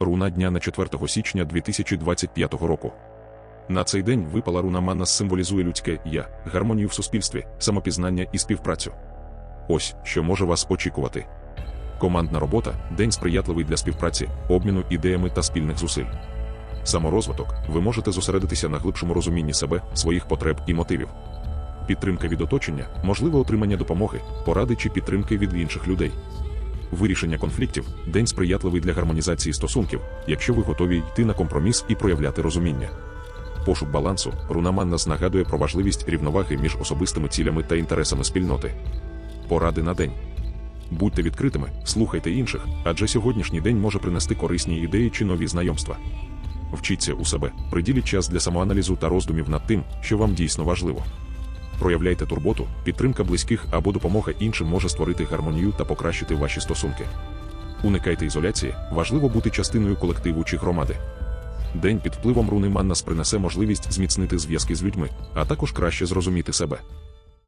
Руна дня на 4 січня 2025 року. На цей день випала руна Манна символізує людське я, гармонію в суспільстві, самопізнання і співпрацю. Ось що може вас очікувати. Командна робота день сприятливий для співпраці, обміну ідеями та спільних зусиль. Саморозвиток ви можете зосередитися на глибшому розумінні себе, своїх потреб і мотивів. Підтримка від оточення, можливе отримання допомоги, поради чи підтримки від інших людей. Вирішення конфліктів день сприятливий для гармонізації стосунків, якщо ви готові йти на компроміс і проявляти розуміння. Пошук балансу руна Маннас нагадує про важливість рівноваги між особистими цілями та інтересами спільноти. Поради на день. Будьте відкритими, слухайте інших, адже сьогоднішній день може принести корисні ідеї чи нові знайомства. Вчіться у себе, приділіть час для самоаналізу та роздумів над тим, що вам дійсно важливо. Проявляйте турботу, підтримка близьких або допомога іншим може створити гармонію та покращити ваші стосунки. Уникайте ізоляції, важливо бути частиною колективу чи громади. День під впливом руни Маннас принесе можливість зміцнити зв'язки з людьми, а також краще зрозуміти себе.